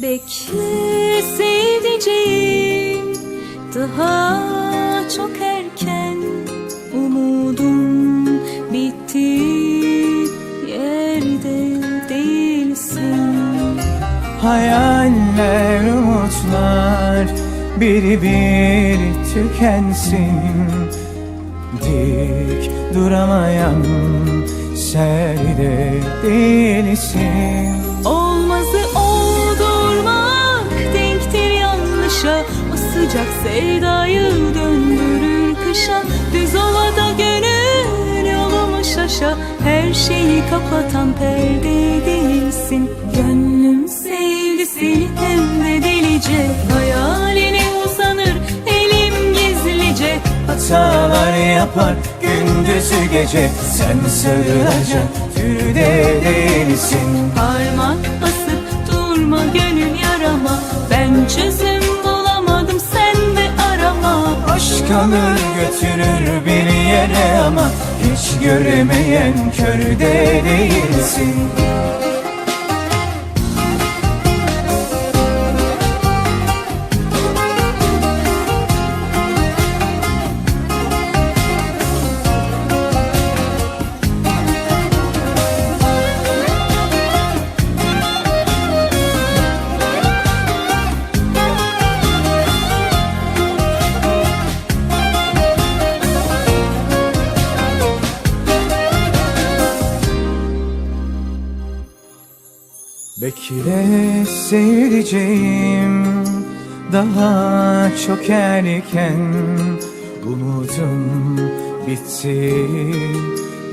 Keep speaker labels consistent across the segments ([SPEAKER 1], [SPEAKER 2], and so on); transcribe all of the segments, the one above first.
[SPEAKER 1] Bekle sevdiceğim. Daha çok erken. Umudum bitti. Yerde değilsin.
[SPEAKER 2] Hayaller umutlar biri bir tükensin. Dik duramayan serde değilsin.
[SPEAKER 1] Sıcak sevdayı döndürür kışa. Düz ovada gönül yolumu şaşa. Her şeyi kapatan perde değilsin. Gönlüm sevdi seni hem de delice. Hayaline uzanır elim gizlice.
[SPEAKER 2] Hatalar yapar gündüzü gece. Sen sarılacak türde değilsin Aşk alır götürür bir yere. Ama Hiç göremeyen körde değilsin Bekle sevdiceğim daha çok erken Umudum bitti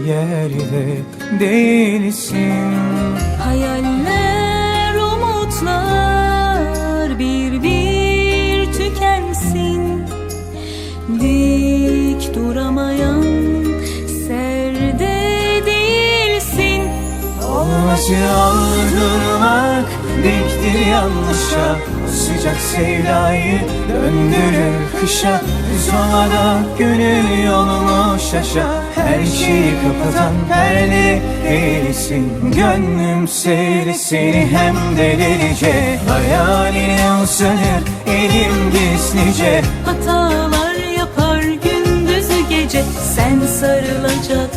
[SPEAKER 2] yerde değilsin.
[SPEAKER 1] Hayaller umutlar bir bir tükensin. Dik duramayan serde değilsin.
[SPEAKER 2] Diktir yanlışa O sıcak sevdayı döndürür kışa. Düz havada gönül yolumu şaşa Her şeyi kapatan perde değilsin. Gönlüm sevdi seni hem de delice. Hayaline uzanır elim gizlice.
[SPEAKER 1] Hatalar yapar gündüzü gece. Sen sarılacak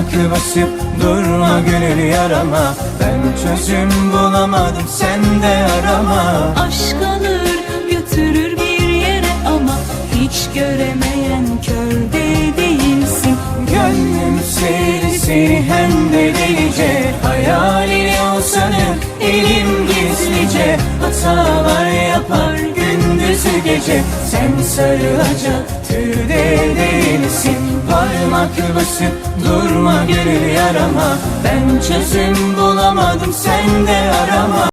[SPEAKER 2] Parmak basıp durma gönül yarama. Ben çözüm bulamadım sen de arama.
[SPEAKER 1] Aşk alır götürür bir yere ama Hiç göremeyen körde değilsin.
[SPEAKER 2] Gönlüm sevdi seni hem de delice. Hayaline uzanır elim gizlice. Hatalar yapar gündüzü gece. Sen sarılacak türde değilsin. Parmak basıp durma gönül yarama. Ben çözüm bulamadım sen de arama